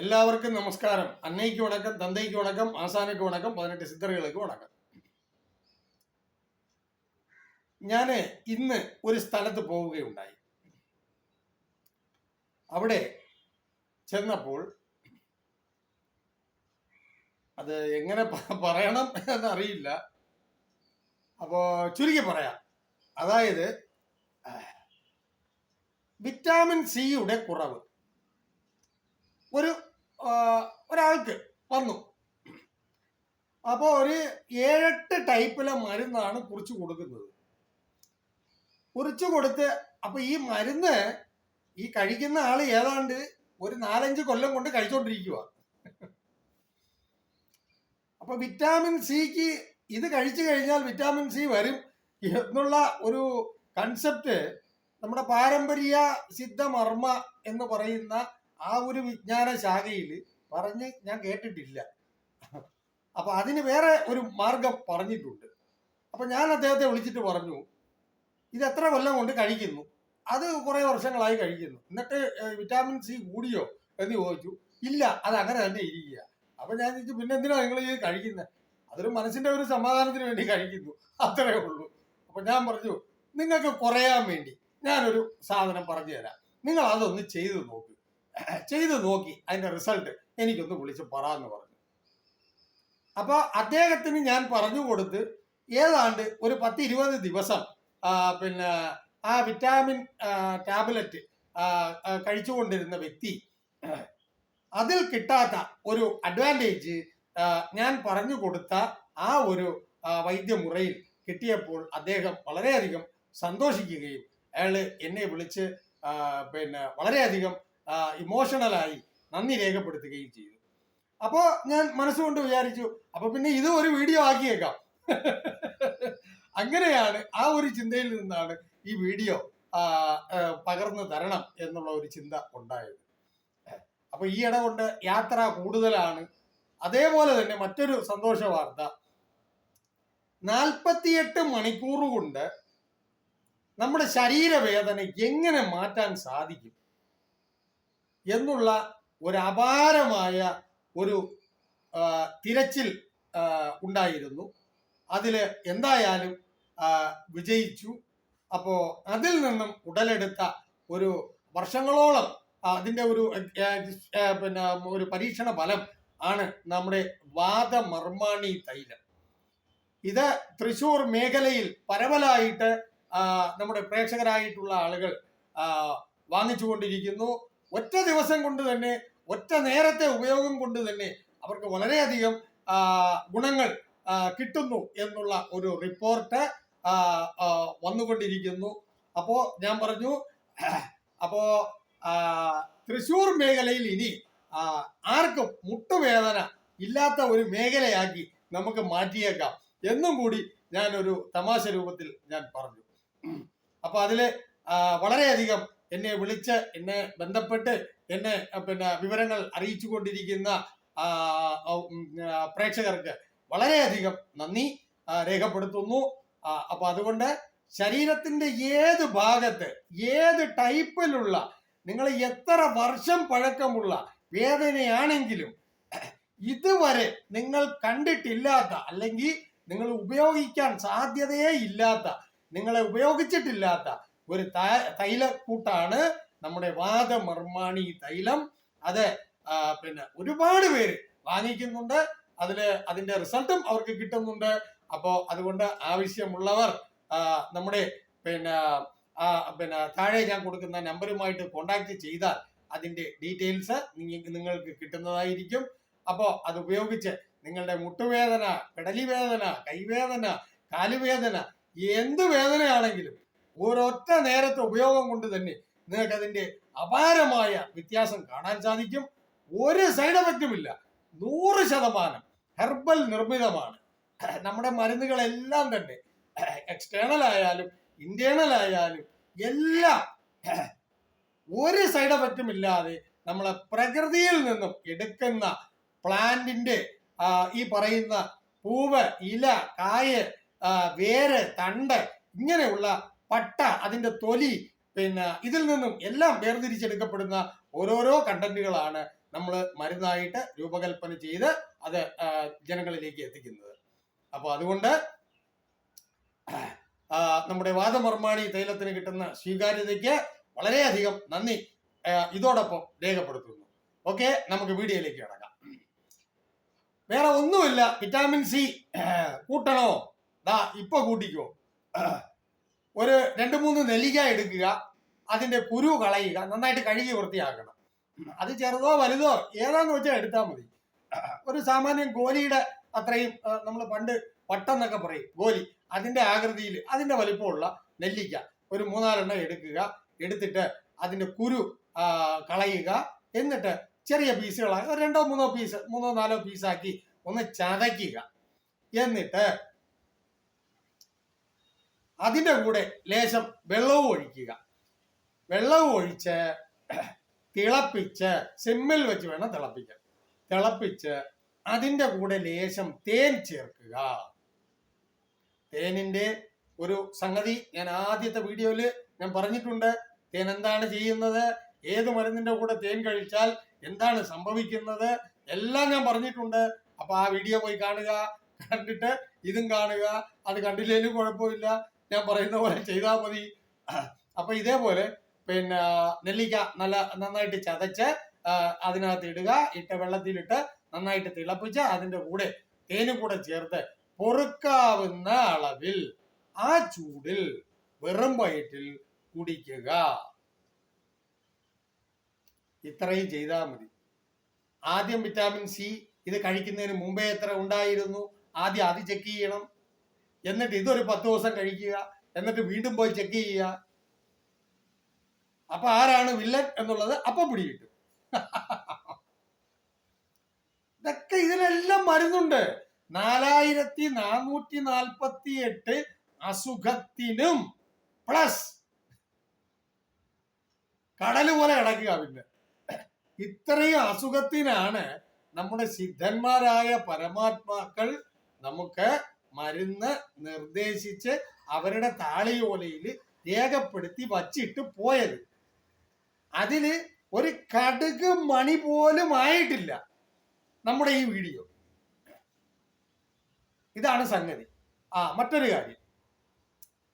എല്ലാവർക്കും നമസ്കാരം. അന്നയ്ക്ക് വണക്കം തന്തയ്ക്ക് വണക്കം ആസാനയ്ക്ക് വണക്കം പതിനെട്ട് സിദ്ധറുകൾക്ക് വണക്കം. ഞാൻ ഇന്ന് ഒരു സ്ഥലത്ത് പോവുകയുണ്ടായി. അവിടെ ചെന്നപ്പോൾ അത് എങ്ങനെ പറയണം എന്നറിയില്ല. അപ്പോൾ ചുരുക്കി പറയാം. അതായത് വിറ്റാമിൻ സിയുടെ കുറവ്. ഒരു ഒരാൾക്ക് വന്നു. അപ്പോൾ ഒരു ഏഴെട്ട് ടൈപ്പിലെ മരുന്നാണ് കുറിച്ചു കൊടുക്കുന്നത്. കുറിച്ചു കൊടുത്ത് അപ്പൊ ഈ മരുന്ന് ഈ കഴിക്കുന്ന ആൾ ഏതാണ്ട് ഒരു നാലഞ്ച് കൊല്ലം കൊണ്ട് കഴിച്ചോണ്ടിരിക്കുക അപ്പൊ വിറ്റാമിൻ സിക്ക് ഇത് കഴിച്ചു കഴിഞ്ഞാൽ വിറ്റാമിൻ സി വരും എന്നുള്ള ഒരു കൺസെപ്റ്റ് നമ്മുടെ പാരമ്പര്യ സിദ്ധമർമ്മ എന്ന് പറയുന്ന ആ ഒരു വിജ്ഞാന ശാഖയിൽ പറഞ്ഞ് ഞാൻ കേട്ടിട്ടില്ല. അപ്പൊ അതിന് വേറെ ഒരു മാർഗം പറഞ്ഞിട്ടുണ്ട്. അപ്പൊ ഞാൻ അദ്ദേഹത്തെ വിളിച്ചിട്ട് പറഞ്ഞു ഇത് എത്ര കൊല്ലം കൊണ്ട് കഴിക്കുന്നു? അത് കുറെ വർഷങ്ങളായി കഴിക്കുന്നു. എന്നിട്ട് വിറ്റാമിൻ സി കൂടിയോ എന്ന് ചോദിച്ചു. ഇല്ല അത് അങ്ങനെ തന്നെ ഇരിക്കുക. അപ്പൊ ഞാൻ ചോദിച്ചു പിന്നെ എന്തിനാ നിങ്ങൾ ഇത് കഴിക്കുന്നത് അതൊരു മനസ്സിന്റെ ഒരു സമാധാനത്തിന് വേണ്ടി കഴിക്കുന്നു. അത്രേ ഉള്ളൂ. അപ്പൊ ഞാൻ പറഞ്ഞു നിങ്ങൾക്ക് കുറയാൻ വേണ്ടി ഞാനൊരു സാധനം പറഞ്ഞു തരാം നിങ്ങൾ അതൊന്ന് ചെയ്തു നോക്ക്. ചെയ്തു നോക്കി അതിന്റെ റിസൾട്ട് എനിക്കൊന്ന് വിളിച്ച് പറയാന്ന് പറഞ്ഞു. അപ്പൊ അദ്ദേഹത്തിന് ഞാൻ പറഞ്ഞു കൊടുത്ത് ഏതാണ്ട് ഒരു പത്ത് ഇരുപത് ദിവസം പിന്നെ ആ വിറ്റാമിൻ ടാബ്ലറ്റ് കഴിച്ചുകൊണ്ടിരുന്ന വ്യക്തി അതിൽ കിട്ടാത്ത ഒരു അഡ്വാന്റേജ് ഞാൻ പറഞ്ഞു കൊടുത്ത ആ ഒരു വൈദ്യമുറയിൽ കിട്ടിയപ്പോൾ അദ്ദേഹം വളരെയധികം സന്തോഷിക്കുകയും അയാൾ എന്നെ വിളിച്ച് പിന്നെ വളരെയധികം ഇമോഷണലായി നന്ദി രേഖപ്പെടുത്തുകയും ചെയ്തു. അപ്പോൾ ഞാൻ മനസ്സുകൊണ്ട് വിചാരിച്ചു അപ്പൊ പിന്നെ ഇത് ഒരു വീഡിയോ ആക്കിയേക്കാം. അങ്ങനെയാണ് ആ ഒരു ചിന്തയിൽ നിന്നാണ് ഈ വീഡിയോ പകർന്നു തരണം എന്നുള്ള ഒരു ചിന്ത ഉണ്ടായത്. അപ്പൊ ഈ ഇട കൊണ്ട് യാത്ര കൂടുതലാണ്. അതേപോലെ തന്നെ മറ്റൊരു സന്തോഷ വാർത്ത. നാൽപ്പത്തിയെട്ട് മണിക്കൂർ കൊണ്ട് നമ്മുടെ ശരീരവേദന എങ്ങനെ മാറ്റാൻ സാധിക്കും? എന്നുള്ള ഒരു അപാരമായ ഒരു തിരച്ചിൽ ഉണ്ടായിരുന്നു. അതിൽ എന്തായാലും വിജയിച്ചു. അപ്പോൾ അതിൽ നിന്നും ഉടലെടുത്ത ഒരു വർഷങ്ങളോളം അതിന്റെ ഒരു പിന്നെ ഒരു പരീക്ഷണ ഫലം ആണ് നമ്മുടെ വാദമർമാണി തൈലം. ഇത് തൃശൂർ മേഖലയിൽ പരവലായിട്ട് നമ്മുടെ പ്രേക്ഷകരായിട്ടുള്ള ആളുകൾ വാങ്ങിച്ചുകൊണ്ടിരിക്കുന്നു. ഒറ്റ ദിവസം കൊണ്ട് തന്നെ ഒറ്റ നേരത്തെ ഉപയോഗം കൊണ്ട് തന്നെ അവർക്ക് വളരെയധികം ഗുണങ്ങൾ കിട്ടുന്നു എന്നുള്ള ഒരു റിപ്പോർട്ട് വന്നുകൊണ്ടിരിക്കുന്നു. അപ്പോ ഞാൻ പറഞ്ഞു അപ്പോ തൃശൂർ മേഖലയിൽ ഇനി ആർക്കും മുട്ടുവേദന ഇല്ലാത്ത ഒരു മേഖലയാക്കി നമുക്ക് മാറ്റിയേക്കാം. എന്നും കൂടി ഞാൻ ഒരു തമാശ രൂപത്തിൽ ഞാൻ പറഞ്ഞു. അപ്പൊ അതിൽ ആ, വളരെയധികം എന്നെ വിളിച്ച് എന്നെ ബന്ധപ്പെട്ട് എന്നെ പിന്നെ വിവരങ്ങൾ അറിയിച്ചു കൊണ്ടിരിക്കുന്ന പ്രേക്ഷകർക്ക് വളരെയധികം നന്ദി രേഖപ്പെടുത്തുന്നു. അപ്പൊ അതുകൊണ്ട് ശരീരത്തിന്റെ ഏത് ഭാഗത്ത് ഏത് ടൈപ്പിലുള്ള നിങ്ങൾ എത്ര വർഷം പഴക്കമുള്ള വേദനയാണെങ്കിലും ഇതുവരെ നിങ്ങൾ കണ്ടിട്ടില്ലാത്ത അല്ലെങ്കിൽ നിങ്ങൾ ഉപയോഗിക്കാൻ സാധ്യതയേ ഇല്ലാത്ത നിങ്ങളെ ഉപയോഗിച്ചിട്ടില്ലാത്ത ഒരു തൈല കൂട്ടാണ് നമ്മുടെ വാദമർമാണി തൈലം. അത് പിന്നെ ഒരുപാട് പേര് വാങ്ങിക്കുന്നുണ്ട്. അതിൽ അതിന്റെ റിസൾട്ടും അവർക്ക് കിട്ടുന്നുണ്ട്. അപ്പോ അതുകൊണ്ട് ആവശ്യമുള്ളവർ നമ്മുടെ പിന്നെ പിന്നെ താഴെ ഞാൻ കൊടുക്കുന്ന നമ്പറുമായിട്ട് കോണ്ടാക്ട് ചെയ്താൽ അതിന്റെ ഡീറ്റെയിൽസ് നിങ്ങൾക്ക് കിട്ടുന്നതായിരിക്കും. അപ്പോൾ അത് ഉപയോഗിച്ച് നിങ്ങളുടെ മുട്ടുവേദന പെടലി വേദന കൈവേദന കാലുവേദന എന്ത് വേദനയാണെങ്കിലും ഒരൊറ്റ നേരത്തെ ഉപയോഗം കൊണ്ട് തന്നെ നിങ്ങൾക്ക് അതിന്റെ അപാരമായ വ്യത്യാസം കാണാൻ സാധിക്കും. ഒരു സൈഡ് എഫക്റ്റും ഇല്ല. നൂറ് ശതമാനം ഹെർബൽ നിർമ്മിതമാണ്. നമ്മുടെ മരുന്നുകളെല്ലാം തന്നെ എക്സ്റ്റേണൽ ആയാലും ഇന്റേണൽ ആയാലും എല്ലാം ഒരു സൈഡ് എഫക്റ്റും ഇല്ലാതെ നമ്മളെ പ്രകൃതിയിൽ നിന്നും എടുക്കുന്ന പ്ലാന്റിന്റെ ഈ പറയുന്ന പൂവ് ഇല കായ് വേര് തണ്ട് ഇങ്ങനെയുള്ള പട്ട അതിന്റെ തൊലി പിന്നെ ഇതിൽ നിന്നും എല്ലാം വേർതിരിച്ചെടുക്കപ്പെടുന്ന ഓരോരോ കണ്ടന്റുകളാണ് നമ്മൾ മരുന്നായിട്ട് രൂപകൽപ്പന ചെയ്ത് അത് ജനങ്ങളിലേക്ക് എത്തിക്കുന്നത്. അപ്പോൾ അതുകൊണ്ട് നമ്മുടെ വാദമർമാണി തൈലത്തിന് കിട്ടുന്ന സ്വീകാര്യതയ്ക്ക് വളരെയധികം നന്ദി ഇതോടൊപ്പം രേഖപ്പെടുത്തുന്നു. ഓക്കെ നമുക്ക് വീഡിയോയിലേക്ക് കിടക്കാം. വേറെ ഒന്നുമില്ല വിറ്റാമിൻ സി കൂട്ടണോ? ദാ ഇപ്പൊ കൂട്ടിക്കോ. ഒരു രണ്ട് മൂന്ന് നെല്ലിക്ക എടുക്കുക അതിന്റെ കുരു കളയുക നന്നായിട്ട് കഴുകി വൃത്തിയാക്കണം. അത് ചെറുതോ വലുതോ ഏതാന്ന് വെച്ചാൽ എടുത്താൽ മതി. ഒരു സാമാന്യം ഗോലിയുടെ അത്രയും നമ്മൾ പണ്ട് വട്ടെന്നൊക്കെ പറയും ഗോലി. അതിന്റെ ആകൃതിയിൽ അതിന്റെ വലിപ്പമുള്ള നെല്ലിക്ക. ഒരു മൂന്നാലെണ്ണം എടുക്കുക എടുത്തിട്ട് അതിന്റെ കുരു കളയുക. എന്നിട്ട് ചെറിയ പീസുകളായി ഒരു രണ്ടോ മൂന്നോ പീസ് മൂന്നോ നാലോ പീസാക്കി ഒന്ന് ചതയ്ക്കുക. എന്നിട്ട് അതിന്റെ കൂടെ ലേശം വെള്ളവും ഒഴിക്കുക. വെള്ളവും ഒഴിച്ച് തിളപ്പിച്ച് സിമ്മിൽ വെച്ച് വേണം തിളപ്പിക്കാൻ. തിളപ്പിച്ച് അതിന്റെ കൂടെ ലേശം തേൻ ചേർക്കുക. തേനിന്റെ ഒരു സംഗതി ഞാൻ ആദ്യത്തെ വീഡിയോയിൽ ഞാൻ പറഞ്ഞിട്ടുണ്ട്. തേൻ എന്താണ് ചെയ്യുന്നത്? ഏത് മരുന്നിന്റെ കൂടെ തേൻ കഴിച്ചാൽ എന്താണ് സംഭവിക്കുന്നത്? എല്ലാം ഞാൻ പറഞ്ഞിട്ടുണ്ട്. അപ്പൊ ആ വീഡിയോ പോയി കാണുക. കണ്ടിട്ട് ഇതും കാണുക. അത് കണ്ടില്ലേലും കുഴപ്പമില്ല. ഞാൻ പറയുന്ന പോലെ ചെയ്താൽ മതി. അപ്പൊ ഇതേപോലെ പിന്നെ നെല്ലിക്ക നല്ല നന്നായിട്ട് ചതച്ച് അതിനകത്ത് ഇടുക. ഇട്ട വെള്ളത്തിലിട്ട് നന്നായിട്ട് തിളപ്പിച്ച് അതിന്റെ കൂടെ തേനും കൂടെ ചേർത്ത് പൊറുക്കാവുന്ന അളവിൽ ആ ചൂടിൽ വെറും വയറ്റിൽ കുടിക്കുക. ഇത്രയും ചെയ്താൽ മതി. ആദ്യം വിറ്റാമിൻ സി ഇത് കഴിക്കുന്നതിന് മുമ്പേ എത്ര ഉണ്ടായിരുന്നു? ആദ്യം അത് ചെക്ക് ചെയ്യണം. എന്നിട്ട് ഇതൊരു പത്ത് ദിവസം കഴിക്കുക എന്നിട്ട് വീണ്ടും പോയി ചെക്ക് ചെയ്യുക. അപ്പൊ ആരാണ് വില്ലൻ എന്നുള്ളത് അപ്പൊ പിടികിട്ടും. ഇതൊക്കെ ഇതിനെല്ലാം മരുന്നുണ്ട്. നാലായിരത്തി നാനൂറ്റി നാൽപ്പത്തി എട്ട് അസുഖത്തിനും പ്ലസ് കടൽ പോലെ കിടക്കുക പിന്നെ. ഇത്രയും അസുഖത്തിനാണ് നമ്മുടെ സിദ്ധന്മാരായ പരമാത്മാക്കൾ നമുക്ക് മരുന്ന് നിർദ്ദേശിച്ച് അവരുടെ താളിയോലയിൽ രേഖപ്പെടുത്തി വച്ചിട്ട് പോയത്. അതിൽ ഒരു കടുക് മണി പോലും ആയിട്ടില്ല നമ്മുടെ ഈ വീഡിയോ. ഇതാണ് സംഗതി. ആ മറ്റൊരു കാര്യം.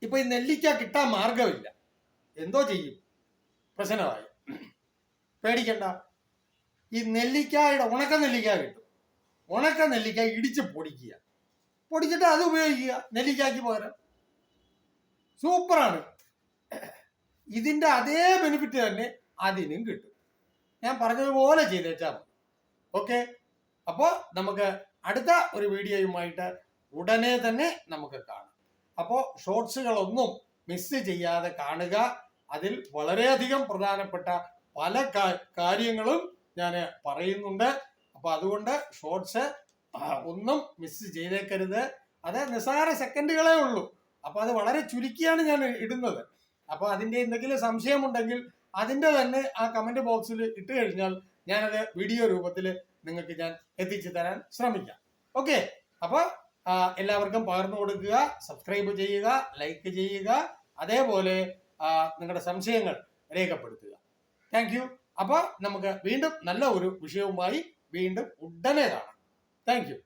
ഇപ്പൊ ഈ നെല്ലിക്ക കിട്ടാൻ മാർഗമില്ല എന്തോ ചെയ്യും? പ്രശ്നമായി. പേടിക്കണ്ട. ഈ നെല്ലിക്കായുടെ ഉണക്ക നെല്ലിക്ക കിട്ടും. ഉണക്ക നെല്ലിക്ക ഇടിച്ച് പൊടിക്കുക. പൊടിച്ചിട്ട് അത് ഉപയോഗിക്കുക. നെല്ലിക്കാക്ക് പകരം. സൂപ്പറാണ്. ഇതിന്റെ അതേ ബെനിഫിറ്റ് തന്നെ അതിനും കിട്ടും. ഞാൻ പറഞ്ഞതുപോലെ ചെയ്തേച്ചാൽ മതി. ഓക്കെ അപ്പോൾ നമുക്ക് അടുത്ത ഒരു വീഡിയോയുമായിട്ട് ഉടനെ തന്നെ നമുക്ക് കാണാം. അപ്പോൾ ഷോർട്സുകളൊന്നും മിസ് ചെയ്യാതെ കാണുക. അതിൽ വളരെയധികം പ്രധാനപ്പെട്ട പല കാര്യങ്ങളും ഞാൻ പറയുന്നുണ്ട്. അപ്പോൾ അതുകൊണ്ട് ഷോർട്സ് ഒന്നും മിസ് ചെയ്തേക്കരുത്. അത് നിസ്സാര സെക്കൻഡുകളേ ഉള്ളൂ. അപ്പൊ അത് വളരെ ചുരുക്കിയാണ് ഞാൻ ഇടുന്നത്. അപ്പൊ അതിന്റെ എന്തെങ്കിലും സംശയമുണ്ടെങ്കിൽ അതിന്റെ തന്നെ ആ കമന്റ് ബോക്സിൽ ഇട്ട് കഴിഞ്ഞാൽ ഞാനത് വീഡിയോ രൂപത്തിൽ നിങ്ങൾക്ക് ഞാൻ എത്തിച്ചു തരാൻ ശ്രമിക്കാം. ഓക്കെ അപ്പൊ എല്ലാവർക്കും പകർന്നു കൊടുക്കുക സബ്സ്ക്രൈബ് ചെയ്യുക ലൈക്ക് ചെയ്യുക അതേപോലെ നിങ്ങളുടെ സംശയങ്ങൾ രേഖപ്പെടുത്തുക. താങ്ക് യു അപ്പൊ നമുക്ക് വീണ്ടും നല്ല ഒരു വിഷയവുമായി വീണ്ടും ഉടനെ കാണാം. Thank you